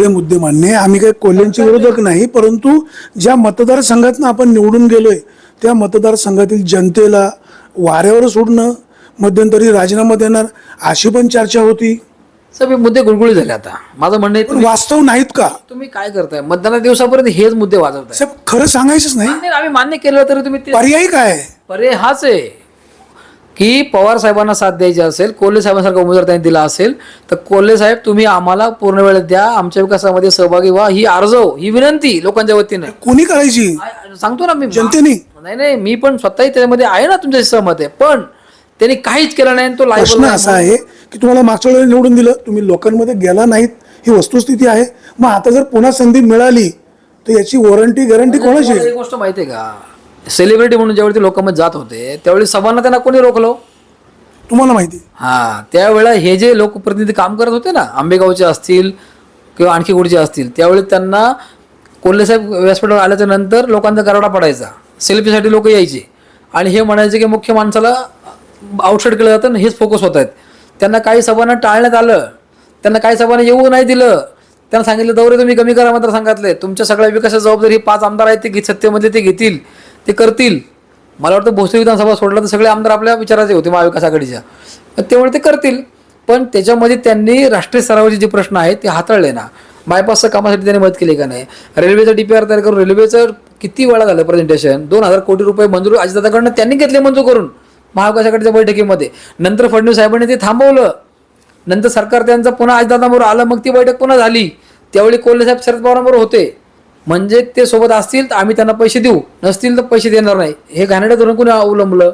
सगळे मुद्दे मान्य आम्ही काही कोल्ह्यांचे विरोधक नाही परंतु ज्या मतदारसंघातनं आपण निवडून गेलोय त्या मतदारसंघातील जनतेला वाऱ्यावर सोडणं मध्यंतरी राजीनामा देणार अशी पण चर्चा होती. सगळे मुद्दे गुळगुळी झाले आता. माझं म्हणणं आहे पण तुम्ही- वास्तव नाहीत का? तुम्ही काय करताय? मतदाना दिवसापर्यंत हेच मुद्दे वाजवताय. साहेब खरं सांगायचंच नाही. आम्ही मान्य केलं तरी तुम्ही ते पर्यायी काय? पर्याय हाच आहे. की पवार साहेबांना साथ द्यायची असेल कोल्हे साहेबांसारखा उमेदवार त्यांनी दिला असेल तर कोल्हे साहेब तुम्ही आम्हाला पूर्ण वेळ द्या आमच्या विकासामध्ये सहभागी व्हा ही अर्जव ही विनंती लोकांच्या वतीने. कोणी करायची? सांगतो ना मी. जनतेने? नाही नाही मी पण स्वतःही त्यामध्ये आहे ना तुमच्या सहमत आहे पण त्यांनी काहीच केलं नाही तो प्रश्न असा आहे की तुम्हाला मागच्या वेळेला निवडून दिलं तुम्ही लोकांमध्ये गेला नाहीत ही वस्तुस्थिती आहे. मग आता जर पुन्हा संधी मिळाली तर याची वॉरंटी गॅरंटी कोणाची? गोष्ट माहिती आहे का? सेलिब्रिटी म्हणून ज्यावेळी ते लोकांमध्ये जात होते त्यावेळी सभांना त्यांना कोणी रोखलं? तुम्हाला माहिती हा त्यावेळेला हे जे लोकप्रतिनिधी काम करत होते ना आंबेगावचे असतील किंवा आणखी कुठचे असतील त्यावेळी त्यांना कोल्हे साहेब व्यासपीठावर आल्याच्यानंतर लोकांचा गराडा पडायचा. सेल्फीसाठी लोक यायचे. आणि हे म्हणायचे की मुख्य माणसाला आउटसाईड केलं जातं हेच फोकस होत आहेत. त्यांना काही सभांना टाळण्यात आलं. त्यांना काही सभांना येऊ नाही दिलं. त्यांना सांगितलं दौरे तुम्ही कमी करा मात्र सांगितले. तुमच्या सगळ्या विकासाची जबाबदारी हे पाच आमदार आहेत ते सत्तेमध्ये ते घेतील. ते करतील. मला वाटतं भोसरी विधानसभा सोडलं तर सगळे आमदार आपल्या विचाराचे होते महाविकास आघाडीच्या. त्यामुळे ते करतील. पण त्याच्यामध्ये त्यांनी राष्ट्रीय स्तरावरचे जे प्रश्न आहेत ते हाताळले ना. बायपासचं कामासाठी त्यांनी मदत केली का नाही? रेल्वेचं डी पी आर तयार करून रेल्वेचं किती वेळा झालं प्रेझेंटेशन दोन हजार कोटी रुपये मंजूर अजितदादाकडनं त्यांनी घेतले मंजूर करून महाविकास आघाडीच्या बैठकीमध्ये. नंतर फडणवीस साहेबांनी ते थांबवलं. नंतर सरकार त्यांचं पुन्हा अजितदादाबरोबर आलं मग ती बैठक पुन्हा झाली. त्यावेळी कोल्हे साहेब शरद पवारांबरोबर होते. म्हणजे ते सोबत असतील तर आम्ही त्यांना पैसे देऊ. नसतील तर पैसे देणार नाही. हे घाणेरडं धोरण कोणी अवलंबलं?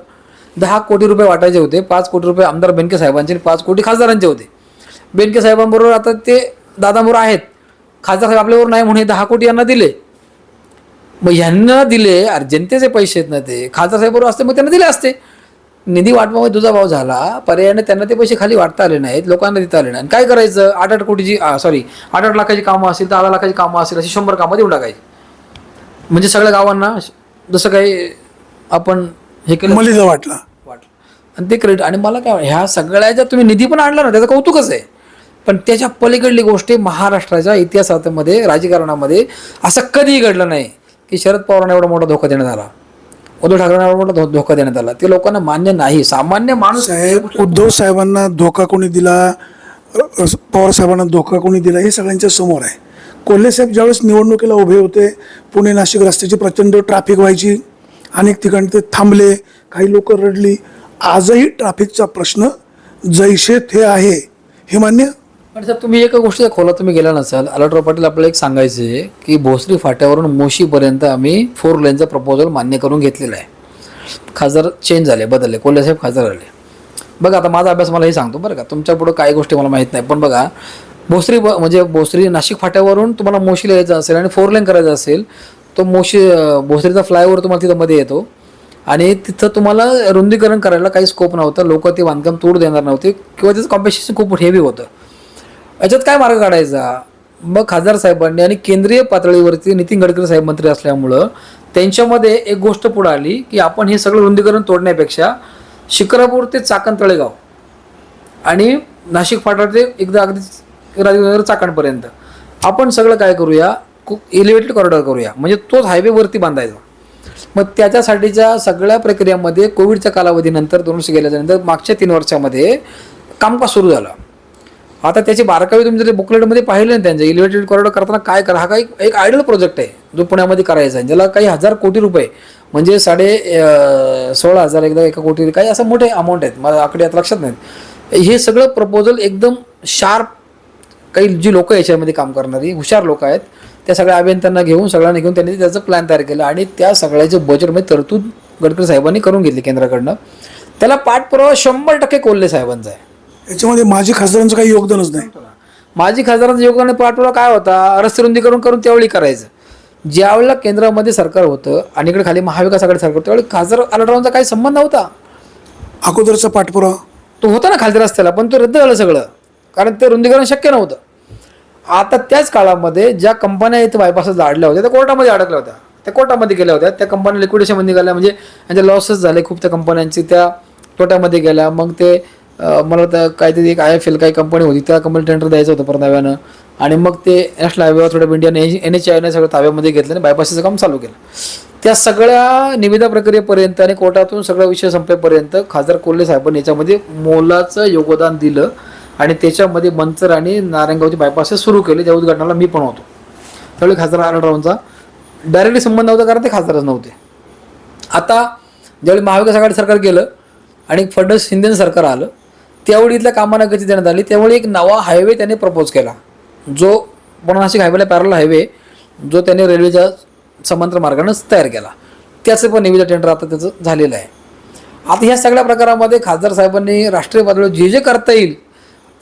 दहा कोटी रुपये वाटायचे होते. पाच कोटी रुपये आमदार बेनके साहेबांचे आणि पाच कोटी खासदारांचे होते. बेनके साहेबांबरोबर आता ते दादाबरोबर आहेत. खासदार साहेब आपल्याबरोबर नाही म्हणून हे दहा कोटी यांना दिले. मग यांना दिले अरे जनतेचे पैसे आहेत ना ते. खासदार साहेबबरोबर असते मग त्यांना दिले असते. निधी वाटपामध्ये तुझा भाव झाला पर्यायाने त्यांना ते पैसे खाली वाटता आले नाहीत लोकांना देता आले नाही आणि काय करायचं? आठ आठ कोटीची सॉरी आठ आठ लाखाची कामं असतील दहा लाखाची कामं असतील अशी शंभर कामं देऊन टाकायची. म्हणजे सगळ्या गावांना जसं काही आपण हे केलं मलिदा वाटला. वाटलं. आणि ते क्रेडिट आणि मला काय ह्या सगळ्याच्या तुम्ही निधी पण आणला ना त्याचं कौतुकच आहे. पण त्याच्या पलीकडली गोष्ट महाराष्ट्राच्या इतिहासामध्ये राजकारणामध्ये असं कधीही घडलं नाही की शरद पवारांना एवढा मोठा धोका देण्यात आला. उद्धव ठाकरेंना मोठा धो- धोका देण्यात आला. ते लोकांना मान्य नाही. सामान्य माणूस साहेब उद्धव साहेबांना धोका कोणी दिला? पवार साहेबांना धोका कोणी दिला? हे सगळ्यांच्या समोर आहे. कोल्हे साहेब ज्यावेळेस निवडणुकीला उभे होते पुणे नाशिक रस्त्याची प्रचंड ट्रॅफिक व्हायची अनेक ठिकाणी ते थांबले काही लोक रडली. आजही ट्रॅफिकचा प्रश्न जैसे थे आहे. हे मान्य? पण सर तुम्ही एका गोष्टीचा खोला तुम्ही गेला नसाल आलाटराव पाटील आपल्याला एक सांगायचं आहे की भोसरी फाट्यावरून मोशीपर्यंत आम्ही फोर लेनचा प्रपोजल मान्य करून घेतलेला आहे. खासदार चेंज झाले बदलले कोल्हेसाहेब खासदार झाले. बघा आता माझा अभ्यास मला हे सांगतो बरं का तुमच्या पुढं काही गोष्टी मला माहीत नाही पण बघा भोसरी ब- म्हणजे भोसरी नाशिक फाट्यावरून तुम्हाला मोशीला यायचं असेल आणि फोर लेन करायचं असेल तो मोशी भोसरीचा फ्लायओव्हर तुम्हाला तिथं मध्ये येतो. आणि तिथं तुम्हाला रुंदीकरण करायला काही स्कोप नव्हतं लोक ते बांधकाम तोड देणार नव्हते किंवा त्याचं कॉम्पिटिशन खूप हेवी होतं. याच्यात काय मार्ग काढायचा? मग खासदार साहेबांनी आणि केंद्रीय पातळीवरती नितीन गडकरी साहेब मंत्री असल्यामुळं त्यांच्यामध्ये एक गोष्ट पुढे आली की आपण हे सगळं रुंदीकरण तोडण्यापेक्षा शिक्रापूर ते चाकण तळेगाव आणि नाशिक फाटा ते एकदा अगदी राजनगर चाकणपर्यंत आपण सगळं काय करूया? एलिव्हेटेड कॉरिडॉर करूया. म्हणजे तोच हायवेवरती बांधायचा. मग त्याच्यासाठीच्या सगळ्या प्रक्रियामध्ये कोविडच्या कालावधीनंतर दोन वर्ष गेल्याच्यानंतर मागच्या तीन वर्षामध्ये कामकाज सुरू झालं. आता त्याची बारकावी तुम्ही जर बुकलेटमध्ये पाहिले ना त्यांचे इलिव्हेटेड कॉरिडॉर करताना काय करा? हा काही एक आयडल प्रोजेक्ट आहे जो पुण्यामध्ये करायचा आहे ज्याला काही हजार कोटी रुपये म्हणजे साडे सोळा हजार एकदा एका कोटी काही असं मोठे अमाऊंट आहेत. मला आकडे आता लक्षात नाहीत. हे सगळं प्रपोजल एकदम शार्प काही जी लोकं याच्यामध्ये काम करणारी हुशार लोक आहेत त्या सगळ्या अभियंत्यांना घेऊन सगळ्यांना घेऊन त्यांनी त्याचं प्लॅन तयार केलं आणि त्या सगळ्याचं बजेटमध्ये तरतूद गडकरी साहेबांनी करून घेतली केंद्राकडनं. त्याला पाठपुरावा शंभर टक्के कोल्हे साहेबांचा आहे. याच्यामध्ये माझी खासदारांचं काही योगदानच नाही. माझी खासदारांचं योगदान पाठपुरावा काय होता? रस्ते रुंदीकरण करून त्यावेळी करायचं. ज्यावेळेला केंद्रामध्ये सरकार होतं आणि इकडे खाली महाविकास आघाडी सरकार होतं, त्यावेळी खासदार आलाटरावांचा काही संबंध नव्हता. अगोदरचा पाठपुरावा. तो होता ना खालच्या रस्त्याला पण तो रद्द झालं सगळं. कारण ते रुंदीकरण शक्य नव्हतं. आता त्याच काळामध्ये ज्या कंपन्या इथे बायपास लाडल्या होत्या त्या कोर्टामध्ये अडकल्या होत्या. त्या कोर्टामध्ये गेल्या होत्या. त्या कंपन्या लिक्विडेशनमध्ये गेल्या म्हणजे त्यांचे लॉसेस झाले खूप त्या कंपन्यांची. त्या तोट्यामध्ये गेल्या. मग ते मला तर काहीतरी एक आय एफ एल काही कंपनी होती त्या कंपनी टेंडर द्यायचं होतं परत नव्यानं. आणि मग ते नॅशनल हायवे थोडं ऑफ इंडिया एन एच आयने सगळं ताब्यामध्ये घेतलं आणि बायपासचं काम चालू केलं. त्या सगळ्या निविदा प्रक्रियेपर्यंत आणि कोर्टातून सगळा विषय संपेपर्यंत खासदार कोल्हे साहेबांनी याच्यामध्ये मोलाचं योगदान दिलं आणि त्याच्यामध्ये मंचर आणि नारायणगावचे बायपास सुरू केले. त्या उद्घाटनाला मी पण होतो. त्यावेळी खासदार आढळरावांचा डायरेक्टली संबंध नव्हता कारण ते खासदारच नव्हते. आता ज्यावेळी महाविकास आघाडी सरकार गेलं आणि फडणवीस शिंदे सरकार आलं त्यावेळी इथल्या कामांना गती देण्यात आली. त्यामुळे एक नवा हायवे त्यांनी प्रपोज केला. जो पुणे नाशिक हायवेला पॅरल हायवे जो त्यांनी रेल्वेच्या समांतर मार्गानं तयार केला. त्याचं पण निविदा टेंडर आता त्याचं झालेलं आहे. आता ह्या सगळ्या प्रकारामध्ये खासदार साहेबांनी राष्ट्रीय पातळीवर जे जे करता येईल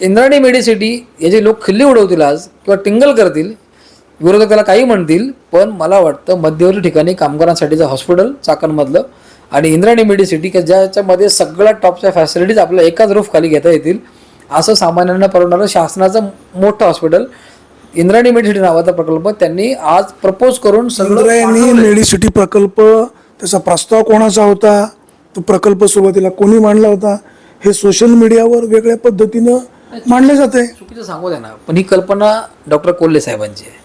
इंद्राणी मेडिसिटी याचे लोक खिल्ली उडवतील आज किंवा टिंगल करतील विरोधकाला काही म्हणतील पण मला वाटतं मध्यवर्ती ठिकाणी कामगारांसाठीचं हॉस्पिटल चाकणमधलं आणि इंद्राणी मेडिसिटी की ज्याच्यामध्ये सगळ्या टॉपच्या फॅसिलिटीज आपल्या एकाच रूफ खाली घेता येतील असं सामान्यांना परवडणारं शासनाचं मोठं हॉस्पिटल इंद्राणी मेडिसिटी नावाचा प्रकल्प त्यांनी आज प्रपोज करून इंद्रायणी मेडिसिटी प्रकल्प त्याचा प्रस्ताव कोणाचा होता? तो प्रकल्प सुरुवातीला कोणी मांडला होता? हे सोशल मीडियावर वेगळ्या पद्धतीनं मांडले जाते. चुकीचं सांगू द्या ना पण ही कल्पना डॉक्टर कोल्हे साहेबांची आहे.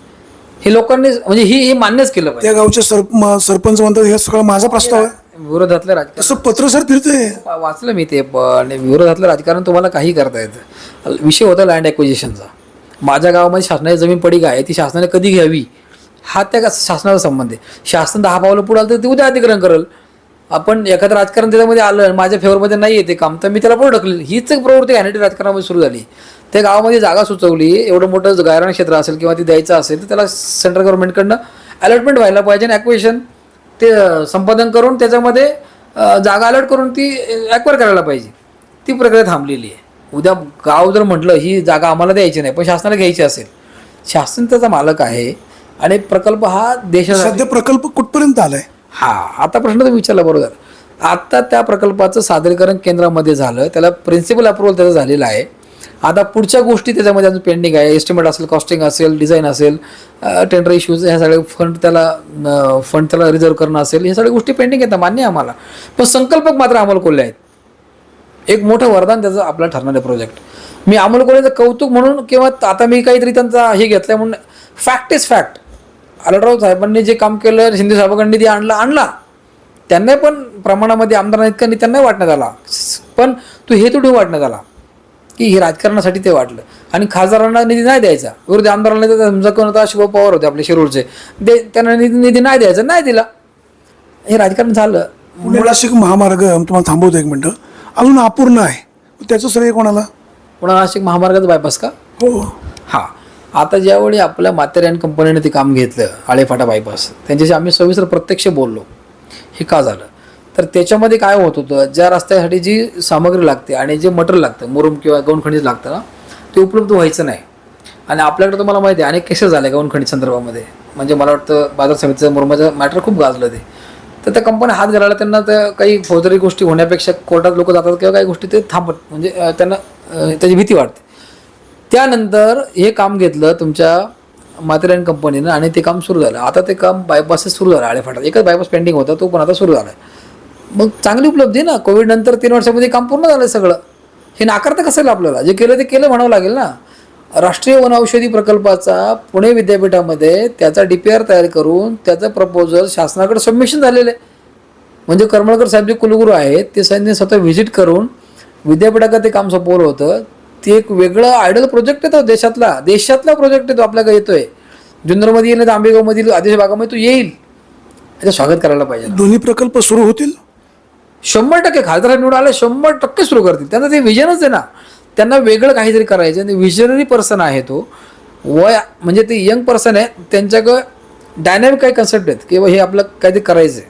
हे लोकांनी म्हणजे ही हे मान्यच केलं त्या गावचे सर म- सरपंच म्हणतात हे सगळा माझा प्रस्ताव आहे. विरोधातलं राजकारण तसं पत्रसर फिरतंय. वाचलं मी ते पण विरोधातलं राजकारण तुम्हाला काही करता येतं विषय होता लँड ॲक्विजिशनचा माझ्या गावामध्ये शासनाची जमीन पडी आहे ती शासनाने कधी घ्यावी? हा त्या शासनाचा संबंध आहे. शासन दहा पावलं पुढे आलं तर ते उद्या अधिग्रहण करेल. आपण एखादं राजकारण त्याच्यामध्ये आलं आणि माझ्या फेवरमध्ये नाही येते काम तर मी त्याला पुढे ढकलेल. हीच एक प्रवृत्ती घाणेटी राजकारणामध्ये सुरू झाली. त्या गावामध्ये जागा सुचवली एवढं मोठं गायरान क्षेत्र असेल किंवा ती द्यायचं असेल तर त्याला सेंट्रल गव्हर्नमेंटकडनं अलॉटमेंट व्हायला पाहिजे आणि ॲक्विशन ते संपादन करून त्याच्यामध्ये जागा अलर्ट करून ती ॲक्वायर करायला पाहिजे. ती प्रक्रिया थांबलेली आहे. उद्या गाव जर म्हटलं ही जागा आम्हाला द्यायची नाही पण शासनाला घ्यायची असेल. शासन त्याचा मालक आहे आणि प्रकल्प हा देशासाठी सध्या प्रकल्प कुठपर्यंत आलाय? हा आता प्रश्न तुम्ही विचारला बरोबर. आता त्या प्रकल्पाचं सादरीकरण केंद्रामध्ये झालं त्याला प्रिन्सिपल अप्रुव्हल त्याचं झालेलं आहे. आता पुढच्या गोष्टी त्याच्यामध्ये अजून पेंडिंग आहे. एस्टिमेट असेल कॉस्टिंग असेल डिझाईन असेल टेंडर इश्यूज ह्या सगळ्या फंड त्याला फंड त्याला रिझर्व्ह करणं असेल ह्या सगळ्या गोष्टी पेंडिंग आहेत मान्य आम्हाला. पण संकल्पक मात्र अमोल कोल्हे आहेत. एक मोठं वरदान त्याचं आपला ठरणार आहे प्रोजेक्ट मी अमोल कोल्हेचं कौतुक म्हणून किंवा आता मी काहीतरी त्यांचा हे घेतलं म्हणून फॅक्ट इज फॅक्ट आलटराव साहेबांनी जे काम केलं शिंदे साहेबांनी ते आणला आणला. त्यांना पण प्रमाणामध्ये आमदारांना इतका नि- त्यांनाही वाटण्यात आला. पण तो हेतू ठेवून वाटण्यात आला. की हे राजकारणासाठी ते वाटलं. आणि खासदारांना निधी नाही द्यायचा. विरोधी आमदारांना तर समजा कोण होता? शिव पवार होते आपले शिरूरचे. दे त्यांना निधी निधी नाही द्यायचा. नाही दिला. हे राजकारण झालं. नाशिक महामार्ग तुम्हाला थांबवतो एक मिनटं. अजून अपूर्ण आहे. त्याचं श्रेय कोणाला? पुन्हा नाशिक महामार्गाचा बायपास का? हो. हां. आता ज्यावेळी आपल्या मातेऱ्यान कंपनीने ते काम घेतलं आळेफाटा बायपास त्यांच्याशी आम्ही सविस्तर प्रत्यक्ष बोललो. हे का झालं? तर त्याच्यामध्ये काय होत होतं ज्या रस्त्यासाठी जी सामग्री लागते आणि जे मटेरियल लागतं मुरुम किंवा गौण लागतं ना ते उपलब्ध व्हायचं नाही. आणि आपल्याकडे तुम्हाला माहिती आहे अनेक केसेस झाले गौण संदर्भामध्ये. म्हणजे मला वाटतं बाजार समितीचं मुरुमाचं मॅटर खूप गाजलं ते. तर त्या कंपन्या हात घालायला त्यांना त्या काही फौजदारी गोष्टी होण्यापेक्षा कोर्टात लोक जातात किंवा काही गोष्टी ते थांबत म्हणजे त्यांना त्याची भीती वाटते. त्यानंतर हे काम घेतलं तुमच्या माथेरान कंपनीनं आणि ते काम सुरू झालं. आता ते काम बायपासेस सुरू झालं आळेफाटात. एकच बायपास पेंडिंग होता तो पण आता सुरू झाला आहे मग चांगली उपलब्धी आहे ना. कोविड नंतर तीन वर्षामध्ये काम पूर्ण झालं सगळं. हे नाकारता कसं येईल आपल्याला? जे केलं ते केलं म्हणावं लागेल ना. राष्ट्रीय वनौषधी प्रकल्पाचा पुणे विद्यापीठामध्ये त्याचा डी पी आर तयार करून त्याचं प्रपोजल शासनाकडे सबमिशन झालेलं आहे. म्हणजे करमळकर साहेब जे कुलगुरू आहेत ते त्यांनी स्वतः व्हिजिट करून विद्यापीठाकडे ते काम सोपवलं होतं. ते एक वेगळं आयडल प्रोजेक्ट येतो देशातला. देशातला प्रोजेक्ट येतो आपल्याकडे येतोय. जुन्नरमध्ये येईल आंबेगावमधील आदेश भागामध्ये तो येईल. त्याचं स्वागत करायला पाहिजे. दोन्ही प्रकल्प सुरू होतील? शंभर टक्के खासदार निवडून आले शंभर टक्के सुरू करतील. त्यांना ते विजनच आहे ना. त्यांना वेगळं काहीतरी करायचं आणि विजनरी पर्सन आहे तो. वय म्हणजे ते यंग पर्सन आहे त्यांच्याकडं डायनॅमिक काही कन्सेप्ट आहेत किंवा हे आपलं काहीतरी करायचं आहे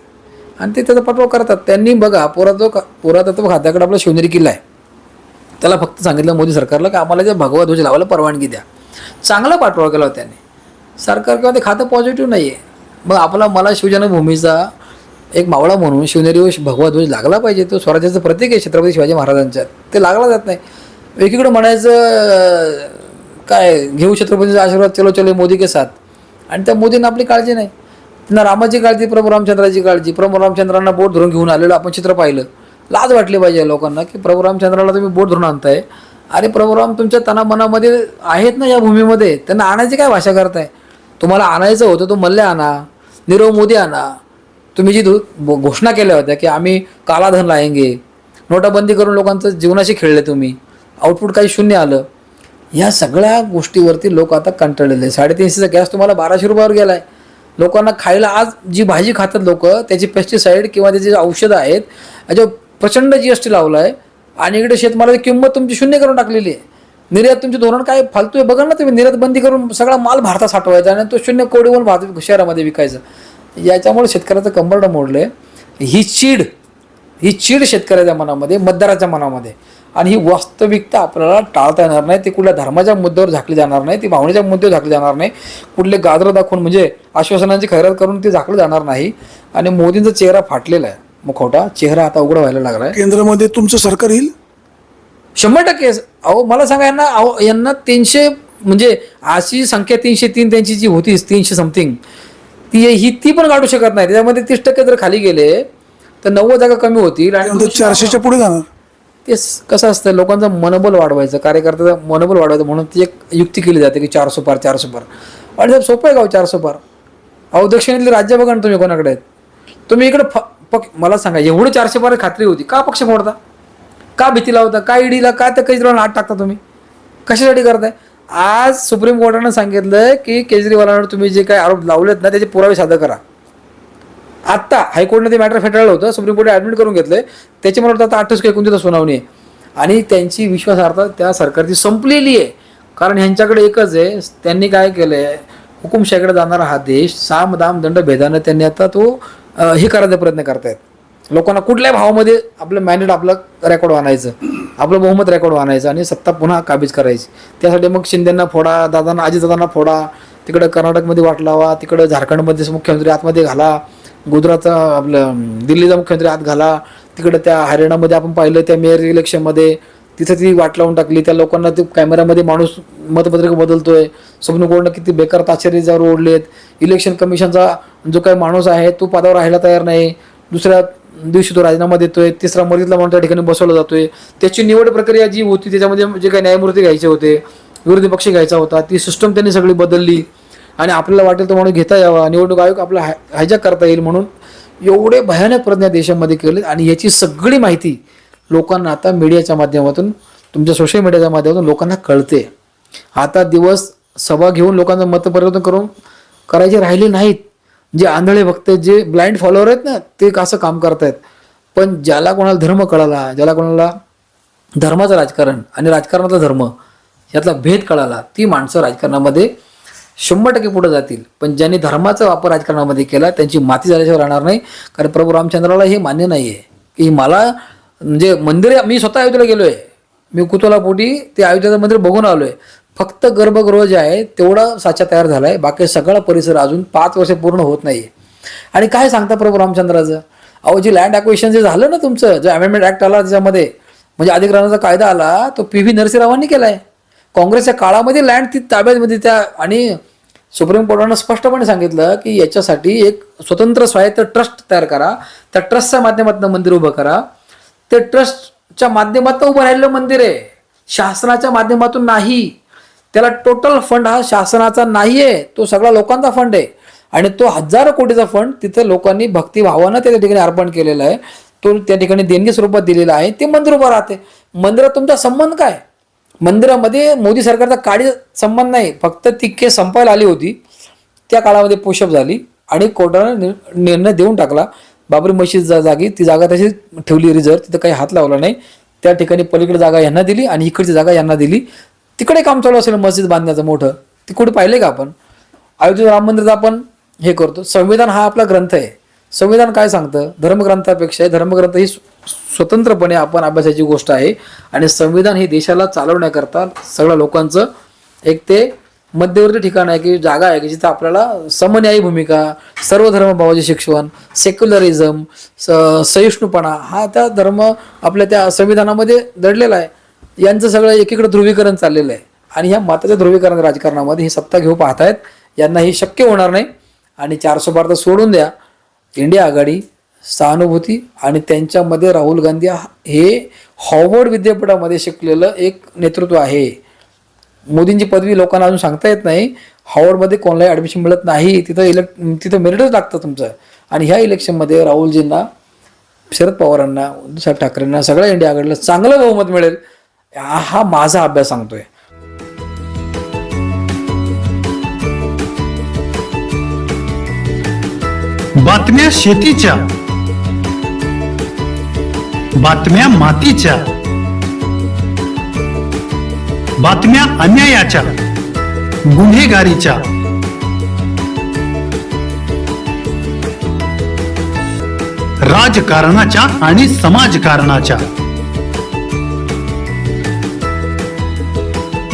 आणि ते त्याचा पाठवा करतात. त्यांनी बघा पुरातत्व पुरातत्व खात्याकडे आपला शिवनेरी किल्ला आहे. त्याला फक्त सांगितलं मोदी सरकारला की आम्हाला जे भगवा ध्वज लावायला परवानगी द्या. चांगला पाठपुरावा केला होता त्यांनी. सरकार किंवा ते खातं पॉझिटिव्ह नाही आहे मग आपला मला शिवजन्मभूमीचा एक मावळा म्हणून शिवनेरीवश भगवा ध्वज लागला पाहिजे. तो स्वराज्याचं प्रतीक आहे छत्रपती शिवाजी महाराजांच्या. ते लागला जात नाही. एकीकडं म्हणायचं काय घेऊ छत्रपतीचा आशीर्वाद चलो चलो मोदी के साथ. आणि त्या मोदींना आपली काळजी नाही. त्यांना रामाची काळजी प्रभू रामचंद्राची काळजी. प्रभू रामचंद्रांना बोट धरून घेऊन आलेलं आपण चित्र पाहिलं. लाज वाटली पाहिजे लोकांना की प्रभू रामचंद्राला तुम्ही बोट धरून आणताय. अरे प्रभू राम तुमच्या तनामनामध्ये आहेत ना या भूमीमध्ये? त्यांना आणायची काय भाषा करताय? तुम्हाला आणायचं होतं तो मल्ल्या आणा नीरव मोदी आणा. तुम्ही जी घोषणा केल्या होत्या की आम्ही कालाधन लायंगे नोटाबंदी करून लोकांचं जीवनाशी खेळले तुम्ही आउटपुट काही शून्य आलं या सगळ्या गोष्टीवरती लोक आता कंटाळलेले आहे. साडेतीनशेचा गॅस तुम्हाला बाराशे रुपयावर गेला आहे लोकांना खायला आज जी भाजी खातात लोक त्याची पेस्टिसाईड किंवा त्याची औषधं आहेत याच्यावर प्रचंड जी एस टी लावला आहे आणि इकडे शेतमालाची किंमत तुमची शून्य करून टाकलेली आहे. निर्यात तुमचे धोरण काय फालतू आहे? बघा ना तुम्ही निर्यात बंदी करून सगळा माल भारतात साठवायचा आणि तो शून्य कोडीवरून भारत शहरामध्ये विकायचा. याच्यामुळे शेतकऱ्याचं कंबरडं मोडलं आहे ही चीड ही चीड शेतकऱ्याच्या मनामध्ये मतदाराच्या मनामध्ये. आणि ही वास्तविकता आपल्याला टाळता येणार नाही. ती कुठल्या धर्माच्या मुद्द्यावर झाकली जाणार नाही ती भावनेच्या मुद्द्यावर झाकली जाणार नाही. कुठले गाजरं दाखवून म्हणजे आश्वासनांची खैरात करून ती झाकलं जाणार नाही. आणि मोदींचा चेहरा फाटलेला आहे. मुखवटा चेहरा आता उघड व्हायला लागला आहे. केंद्रामध्ये तुमचं सरकार येईल? शंभर टक्के. अहो मला सांगा यांना अहो यांना तीनशे म्हणजे अशी संख्या तीनशे तीन त्यांची जी होती तीनशे समथिंग ती ही ती पण काढू शकत नाही. त्याच्यामध्ये तीस टक्के जर खाली गेले तर नव्वद जागा कमी होतील आणि त्यानंतर चारशेच्या पुढे जाणार. ते कसं असतं लोकांचं मनोबल वाढवायचं कार्यकर्त्याचं मनोबल वाढवायचं म्हणून ती एक युक्ती केली जाते की चारशे पार चारशे पार. आणि साहेब सोपं आहे का हो चारशे पार? अहो दक्षिणेतली राज्य बघा ना तुम्ही कोणाकडे आहेत. तुम्ही इकडे फ पक मला सांगा एवढं चारशे पार खात्री होती. का पक्ष फोडता का भीती लावता? का ईडीला का त्या केजरीवाल आत टाकता तुम्ही? कशासाठी करताय? आज सुप्रीम कोर्टानं सांगितलं की केजरीवालांवर तुम्ही जे काही आरोप लावलेत ना त्याचे पुरावे सादर करा. आत्ता हायकोर्टनं ते मॅटर फेटाळलं होतं सुप्रीम कोर्टने ॲडमिट करून घेतलं त्याची मला वाटतं आता अठ्ठावीस एकोणतीस सुनावणी आहे. आणि त्यांची विश्वासार्हता त्या सरकारची संपलेली आहे. कारण ह्यांच्याकडे एकच आहे त्यांनी काय केलं आहे हुकुमशाहीकडे जाणारा हा देश साम दाम दंड भेदानं त्यांनी आता तो हे करायचा प्रयत्न करतायत. लोकांना कुठल्याही भावामध्ये आपलं मॅन्डेट आपलं रेकॉर्ड आणायचं? आपलं बहुमत रेकॉर्ड आणायचं आणि सत्ता पुन्हा काबीज करायची. त्यासाठी मग शिंदेंना फोडा दादांना अजितदादांना फोडा तिकडं कर्नाटकमध्ये वाट लावा तिकडं झारखंडमध्ये मुख्यमंत्री आतमध्ये घाला गुजरातचा आपलं दिल्लीचा मुख्यमंत्री आत घाला तिकडं त्या हरियाणामध्ये आपण पाहिलं त्या मेयर इलेक्शनमध्ये तिथं ती वाट लावून टाकली त्या लोकांना ते कॅमेऱ्यामध्ये माणूस मतपत्रिका बदलतोय सुप्रीम कोर्टनं किती बेकार ताशेरीजावर ओढलेत इलेक्शन कमिशनचा जो काही माणूस आहे तो पदावर राहायला तयार नाही दुसऱ्या दिवशी तो राजीनामा देतोय तिसरा मर्जीतला माणूस त्या ठिकाणी बसवला जातोय. त्याची निवड प्रक्रिया जी होती त्याच्यामध्ये जे काही न्यायमूर्ती घ्यायचे होते विरोधी पक्ष घ्यायचा होता ती सिस्टम त्यांनी सगळी बदलली. आणि आपल्याला वाटेल तो माणूस घेता यावा निवडणूक आयोग आपला हाय हायजॅक करता येईल म्हणून एवढे भयानक प्रज्ञा देशामध्ये केले आणि याची सगळी माहिती लोकांना आता मीडियाच्या माध्यमातून तुमच्या सोशल मीडियाच्या माध्यमातून लोकांना कळते. आता दिवस सभा घेऊन लोकांचं मतपरिवर्तन करून करायचे राहिले नाहीत. जे आंधळे भक्त आहेत, जे ब्लाइंड फॉलोअर आहेत ना ते कसं काम करतायत. पण ज्याला कोणाला धर्म कळाला ज्याला कोणाला धर्माचं राजकारण आणि राजकारणातला धर्म यातला भेद कळाला ती माणसं राजकारणामध्ये शंभर टक्के पुढे जातील. पण ज्यांनी धर्माचा वापर राजकारणामध्ये केला त्यांची माती झाल्याशिवाय राहणार नाही. कारण प्रभू रामचंद्राला हे मान्य नाही आहे की मला म्हणजे मंदिर मी स्वतः अयोध्येला गेलो आहे मी कुतुलापोटी ते अयोध्येचं मंदिर बघून आलो आहे फक्त गर्भगृह जे आहे तेवढं साचा तयार झाला आहे बाकी सगळा परिसर अजून पाच वर्ष पूर्ण होत नाही आणि काय सांगता प्रभू रामचंद्राचं? अहो जे लँड ॲक्वेशन जे झालं ना तुमचं जो अमेंडमेंट ॲक्ट आला त्याच्यामध्ये म्हणजे अधिग्रहणाचा कायदा आला तो पी व्ही नरसिंहरावांनी केला आहे काँग्रेसच्या काळामध्ये लँड ती ताब्यामध्ये त्या आणि सुप्रीम कोर्टानं स्पष्टपणे सांगितलं की याच्यासाठी एक स्वतंत्र स्वायत्त ट्रस्ट तयार करा. त्या ट्रस्टच्या माध्यमातून मंदिर उभं करा. ते ट्रस्टच्या माध्यमातून उभं राहिलेलं मंदिर आहे. शासनाच्या माध्यमातून नाही. त्याला टोटल फंड हा शासनाचा नाही आहे तो सगळा लोकांचा फंड आहे. आणि तो हजारो कोटीचा फंड तिथे लोकांनी भक्तिभावानं त्या ठिकाणी अर्पण केलेला आहे. तो त्या ठिकाणी देणगी स्वरूपात दिलेला आहे. ते मंदिर उभं राहते. मंदिरात तुमचा संबंध काय? मंदिरामध्ये मोदी सरकारचा काळी संबंध नाही. फक्त ती केस संपायला आली होती. त्या काळामध्ये पोषप झाली. आणि कोर्टानं नि- निर्णय देऊन टाकला. बाबरी मशीद जा जागी ती जागा तशी ठेवली रिझर्व तिथं काही हात लावला नाही. त्या ठिकाणी पलीकडे जागा यांना दिली आणि इकडची जागा यांना दिली. तिकडे काम चालू असेल मस्जिद बांधण्याचं मोठं. ते कुठे पाहिले का आपण? अयोध्येत राम मंदिरात आपण हे करतो. संविधान हा आपला ग्रंथ आहे. संविधान काय सांगतं? धर्मग्रंथापेक्षा धर्मग्रंथ ही स्वतंत्रपणे आपण अभ्यासाची गोष्ट आहे. आणि संविधान हे देशाला चालवण्याकरता सगळ्या लोकांचं एक ते मध्यवर्ती ठिकाण आहे की जागा आहे की जिथं आपल्याला समन्यायी भूमिका सर्व धर्मभावाचे शिक्षण सेक्युलरिझम स सहिष्णुपणा हा त्या धर्म आपल्या त्या संविधानामध्ये दडलेला आहे. यांचं सगळं एकीकडे ध्रुवीकरण चाललेलं आहे. आणि ह्या माताच्या ध्रुवीकरण राजकारणामध्ये ही सत्ता घेऊ पाहतायत. यांना हे शक्य होणार नाही. आणि चारशे भारत सोडून द्या. इंडिया आघाडी सहानुभूती आणि त्यांच्यामध्ये राहुल गांधी हा- हे हॉवर्ड विद्यापीठामध्ये शिकलेलं एक नेतृत्व आहे. मोदींची पदवी लोकांना अजून सांगता येत नाही. हॉवर्डमध्ये कोणालाही ॲडमिशन मिळत नाही. तिथं इलेक् तिथं मेरिटच लागतं तुमचं. आणि ह्या इलेक्शनमध्ये राहुलजींना शरद पवारांना उद्धव ठाकरेंना सगळ्या इंडिया आघाडीला चांगलं बहुमत मिळेल. हा माझा अभ्यास सांगतोय. बातम्या शेतीच्या बातम्या मातीच्या बातम्या अन्यायाच्या गुन्हेगारीच्या. राजकारणाच्या आणि समाजकारणाच्या.